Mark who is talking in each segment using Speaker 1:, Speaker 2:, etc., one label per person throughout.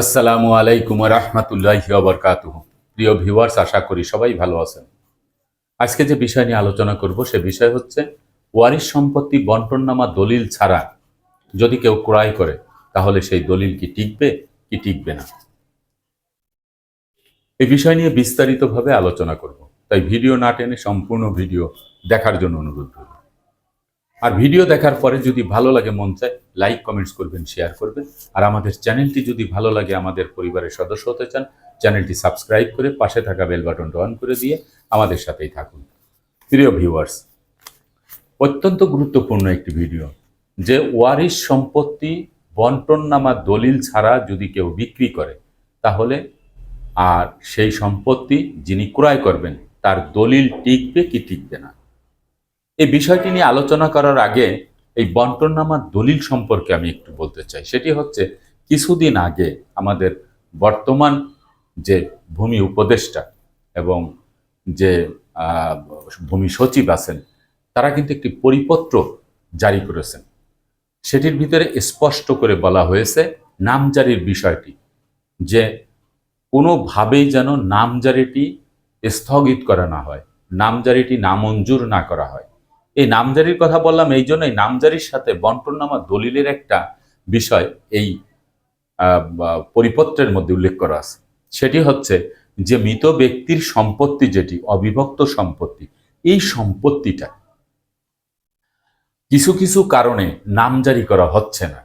Speaker 1: আসসালামু আলাইকুম রহমতুল্লাহি বরকাতুহ। প্রিয় ভিউয়ার্স, আশা করি সবাই ভালো আছেন। আজকে যে বিষয় নিয়ে আলোচনা করব, সে বিষয় হচ্ছে ওয়ারিশ সম্পত্তি বন্টননামা দলিল ছাড়া যদি কেউ ক্রয় করে, তাহলে সেই দলিল কি টিকবে কি টিকবে না? এই বিষয় নিয়ে বিস্তারিতভাবে আলোচনা করব। তাই ভিডিও না টেনে সম্পূর্ণ ভিডিও দেখার জন্য অনুরোধ রইল। আর ভিডিও দেখার পরে যদি ভালো লাগে মন চায় লাইক কমেন্টস করবেন শেয়ার করবেন। আর আমাদের চ্যানেলটি যদি ভালো লাগে, আমাদের পরিবারের সদস্য হতে চান, চ্যানেলটি সাবস্ক্রাইব করে পাশে থাকা বেল বাটনটা অন করে দিয়ে আমাদের সাথেই থাকুন। প্রিয় ভিউয়ার্স অত্যন্ত গুরুত্বপূর্ণ একটি ভিডিও যে ওয়ারিশ সম্পত্তি বন্টননামা দলিল ছাড়া যদি কেউ বিক্রি করে, তাহলে আর সেই সম্পত্তি যিনি ক্রয় করবেন, তার দলিল টিকবে কি টিকবে না? এই বিষয়টি নিয়ে আলোচনা করার আগে এই বন্টননামার দলিল সম্পর্কে আমি একটু বলতে চাই। সেটি হচ্ছে কিছুদিন আগে আমাদের বর্তমান যে ভূমি উপদেষ্টা এবং যে ভূমি সচিব আছেন, তারা কিন্তু একটি পরিপত্র জারি করেছেন। সেটির ভিতরে স্পষ্ট করে বলা হয়েছে নামজারির বিষয়টি, যে কোনোভাবেই যেন নামজারিটি স্থগিত করা না হয়, নামজারিটি নামঞ্জুর না করা হয়। এই নামজারির কথা বললাম, এই জন্য এই নামজারির সাথে বন্টননামা দলিলের একটা বিষয় এই পরিপত্রের মধ্যে উল্লেখ করা আছে। সেটি হচ্ছে যে মৃত ব্যক্তির সম্পত্তি যেটি, অবিভক্ত সম্পত্তি, এই সম্পত্তিটা কিছু কিছু কারণে নামজারি করা হচ্ছে না।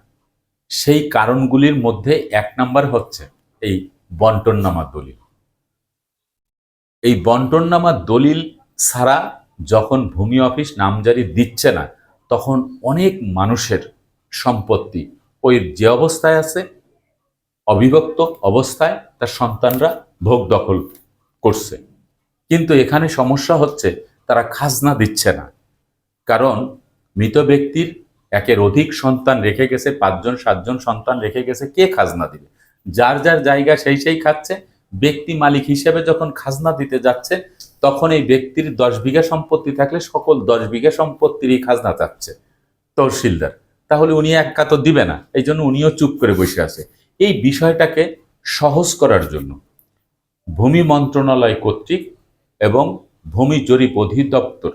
Speaker 1: সেই কারণগুলির মধ্যে এক নাম্বার হচ্ছে এই বন্টননামা দলিল। এই বন্টননামা দলিল ছাড়া যখন ভূমি অফিস নামজারি দিচ্ছে না, তখন অনেক মানুষের সম্পত্তি ওই যে অবস্থায় আছে, অবিভক্ত অবস্থায় তার সন্তানরা ভোগ দখল করছে। কিন্তু এখানে সমস্যা হচ্ছে, তারা খাজনা দিচ্ছে না। কারণ মৃত ব্যক্তির একের অধিক সন্তান রেখে গেছে, পাঁচজন, সাতজন সন্তান রেখে গেছে, কে খাজনা দিবে? যার যার জায়গা সেই সেই খাচ্ছে, ব্যক্তি মালিক হিসেবে যখন খাজনা দিতে যাচ্ছে তখন এই ব্যক্তির দশ বিঘা সম্পত্তি থাকলে সকল দশ বিঘা সম্পত্তিরই খাজনা চাচ্ছে তহসিলদার। তাহলে উনি এক কাতো দিবে না, এই জন্য উনিও চুপ করে বসে আছে। এই বিষয়টাকে সহজ করার জন্য ভূমি মন্ত্রণালয় কর্তৃক এবং ভূমি জরিপ অধিদপ্তর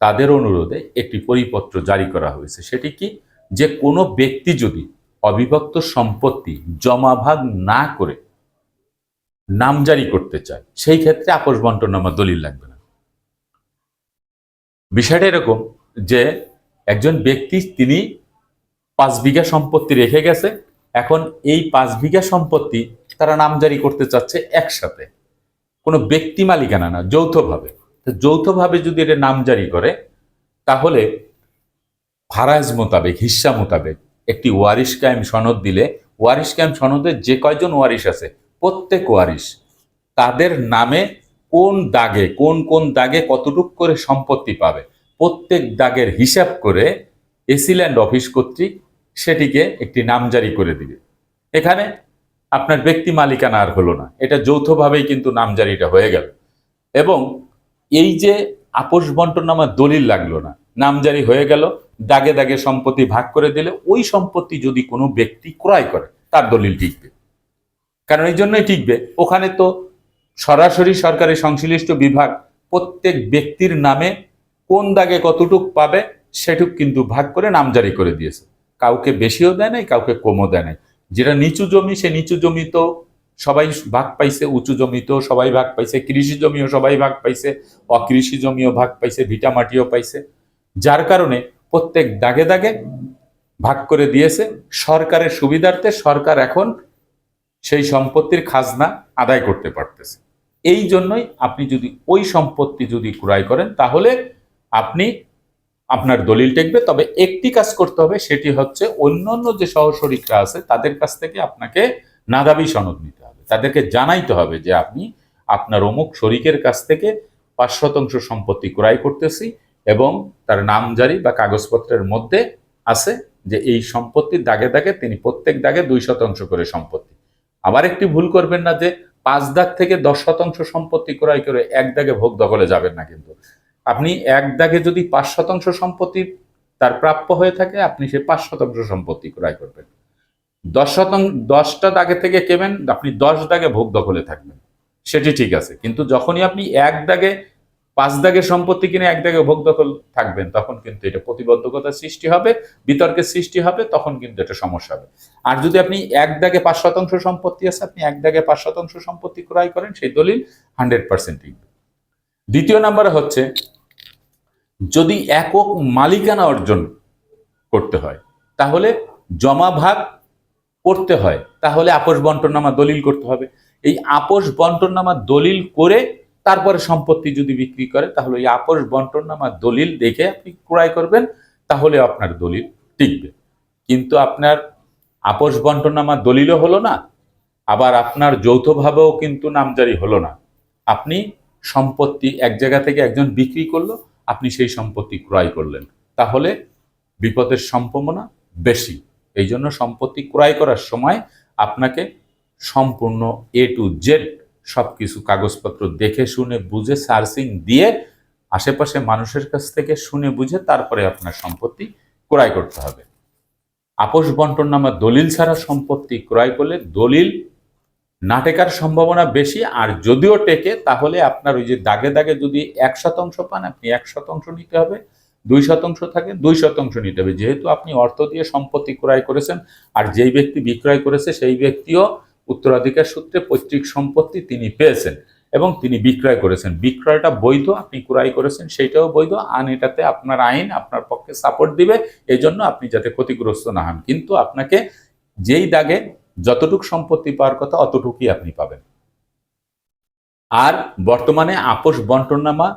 Speaker 1: তাদের অনুরোধে একটি পরিপত্র জারি করা হয়েছে। সেটি কি? যে কোনো ব্যক্তি যদি অবিভক্ত সম্পত্তি জমাভাগ না করে নামজারি করতে চায়, সেই ক্ষেত্রে আপোষ বন্টনামা দলিল লাগবে না। বিষয়টা এরকম যে একজন ব্যক্তি তিনি পাঁচ বিঘা সম্পত্তি রেখে গেছে, এখন এই পাঁচ বিঘা সম্পত্তি তারা নামজারি করতে চাচ্ছে একসাথে। কোনো ব্যক্তি মালিকানা না, যৌথভাবে। তো যৌথভাবে যদি এটা নামজারি করে, তাহলে ফারাজ মোতাবেক হিস্সা মোতাবেক একটি ওয়ারিশ কায়েম সনদ দিলে, ওয়ারিশ কায়েম সনদে যে কয়জন ওয়ারিশ আছে প্রত্যেক ওয়ারিশ তাদের নামে কোন দাগে, কোন কোন দাগে কতটুক করে সম্পত্তি পাবে, প্রত্যেক দাগের হিসাব করে এসিল্যান্ড অফিস কর্তৃক সেটিকে একটি নামজারি করে দিবে। এখানে আপনার ব্যক্তি মালিকানা আর হলো না, এটা যৌথভাবেই কিন্তু নামজারিটা হয়ে গেল। এবং এই যে আপোষ বন্টনামা দলিল লাগল না, নামজারি হয়ে গেল, দাগে দাগে সম্পত্তি ভাগ করে দিলে ওই সম্পত্তি যদি কোনো ব্যক্তি ক্রয় করে, তার দলিল টিকবে কারণ এই জন্যই টিকবে। ওখানে তো সরাসরি সরকারি সংশ্লিষ্ট বিভাগ প্রত্যেক ব্যক্তির নামে কোন দাগে কতটুক পাবে সেটুক কিন্তু ভাগ করে নাম জারি করে দিয়েছে। কাউকে বেশিও দেয় নাই, কাউকে কমও দেয় নাই। যেটা নিচু জমি, সে নিচু জমি তো সবাই ভাগ পাইছে, উঁচু জমিতেও সবাই ভাগ পাইছে, কৃষি জমিও সবাই ভাগ পাইছে, অকৃষি জমিও ভাগ পাইছে, ভিটা মাটিও পাইছে। যার কারণে প্রত্যেক দাগে দাগে ভাগ করে দিয়েছে। সরকারের সুবিধার্থে সরকার এখন সেই সম্পত্তির খাজনা আদায় করতে পারতেছে। এই জন্যই আপনি যদি ওই সম্পত্তি যদি ক্রয় করেন, তাহলে আপনি আপনার দলিল টেকবে। তবে একটি কাজ করতে হবে, সেটি হচ্ছে অন্যান্য যে সহশরিকরা আছে, তাদের কাছ থেকে আপনাকে নাদাবি সনদ নিতে হবে। তাদেরকে জানাইতে হবে যে আপনি আপনার অমুক শরিকের কাছ থেকে পাঁচ শতাংশ সম্পত্তি ক্রয় করতেছি এবং তার নামজারি বা কাগজপত্রের মধ্যে আছে যে এই সম্পত্তির দাগে দাগে তিনি প্রত্যেক দাগে দুই শতাংশ করে সম্পত্তি আবার একটি ভুল করবেন না যে পাঁচ দাগ থেকে দশ শতাংশ সম্পত্তি ক্রয় করে এক দাগে ভোগ দখলে যাবেন না কিন্তু। আপনি এক দাগে যদি পাঁচ শতাংশ সম্পত্তি তার প্রাপ্য হয়ে থাকে, আপনি সে পাঁচ শতাংশ সম্পত্তি ক্রয় করবেন। দশ শতাংশ দশটা দাগে থেকে কেবেন, আপনি দশ দাগে ভোগ দখলে থাকবেন। সেটি ঠিক আছে, কিন্তু যখনই আপনি এক দাগে পাঁচ দাগের সম্পত্তি কিনে এক দাগে ভোগ দখল থাকবেন, তখন কিন্তু এটা প্রতিবন্ধকতার সৃষ্টি হবে, বিতর্কের সৃষ্টি হবে, তখন কিন্তু এটা সমস্যা হবে। আর যদি আপনি এক দাগে পাঁচ শতাংশ সম্পত্তি আছে, আপনি এক দাগে পাঁচ শতাংশ সম্পত্তি ক্রয় করেন, সেই দলিল হান্ড্রেড পার্সেন্ট দ্বিতীয় নাম্বারে হচ্ছে, যদি একক মালিকানা অর্জন করতে হয়, তাহলে জমা ভাগ করতে হয়, তাহলে আপোষ বন্টননামা দলিল করতে হবে। এই আপোষ বন্টননামা দলিল করে তারপরে সম্পত্তি যদি বিক্রি করে, তাহলে এই আপোষ বন্টননামা দলিল দেখে আপনি ক্রয় করবেন, তাহলে আপনার দলিল টিকবে। কিন্তু আপনার আপোষ বন্টননামা দলিলও হলো না, আবার আপনার যৌথভাবেও কিন্তু নামজারি হলো না। আপনি সম্পত্তি এক জায়গা থেকে একজন বিক্রি করল, আপনি সেই সম্পত্তি ক্রয় করলেন। তাহলে বিপদের সম্ভাবনা বেশি। এই জন্য সম্পত্তি ক্রয় করার সময় আপনাকে সম্পূর্ণ এ টু জেড সব কিছু কাগজপত্র দেখে, শুনে, বুঝে, সার্চিং দিয়ে আশেপাশে মানুষের কাছ থেকে শুনে, বুঝে তারপরে আপনার সম্পত্তি ক্রয় করতে হবে। আপোষ বন্টন নামা দলিল ছাড়া সম্পত্তি ক্রয় করলে দলিল না টেকার সম্ভাবনা বেশি, আর যদিও টেকে, তাহলে আপনার ওই যে দাগে দাগে যদি এক শতাংশ পান, আপনি এক শতাংশ নিতে হবে, দুই শতাংশ থাকে, দুই শতাংশ নিতে হবে। যেহেতু আপনি অর্থ দিয়ে সম্পত্তি ক্রয় করেছেন, আর যেই ব্যক্তি বিক্রয় করেছে, সেই ব্যক্তিও উত্তরাধিকার সূত্রে পৈতৃক সম্পত্তি তিনি পেয়েছেন এবং তিনি বিক্রয় করেছেন। বিক্রয়টা বৈধ, আপনি ক্রয় করেছেন, সেইটাও বৈধ আন এটাতে আপনার আইন আপনার পক্ষে সাপোর্ট দিবে এই জন্য আপনি যাতে ক্ষতিগ্রস্ত না হন। কিন্তু আপনাকে যেই দাগে যতটুক সম্পত্তি পাওয়ার কথা অতটুকুই আপনি পাবেন। আর বর্তমানে আপোষ বন্টননামা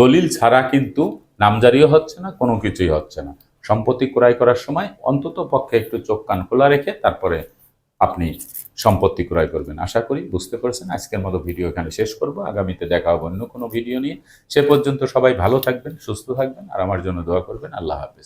Speaker 1: দলিল ছাড়া কিন্তু নামজারিও হচ্ছে না, কোনো কিছুই হচ্ছে না। সম্পত্তি ক্রয় করার সময় অন্তত পক্ষে একটু চোখ কান খোলা রেখে তারপরে আপনি সম্পত্তি ক্রয় করবেন। আশা করি বুঝতে পারছেন। আজকের মতো ভিডিও এখানে শেষ করব। আগামীতে দেখা হবে অন্য কোনো ভিডিও নিয়ে। সে পর্যন্ত সবাই ভালো থাকবেন, সুস্থ থাকবেন। আর আমার জন্য দোয়া করবেন। আল্লাহ হাফেজ।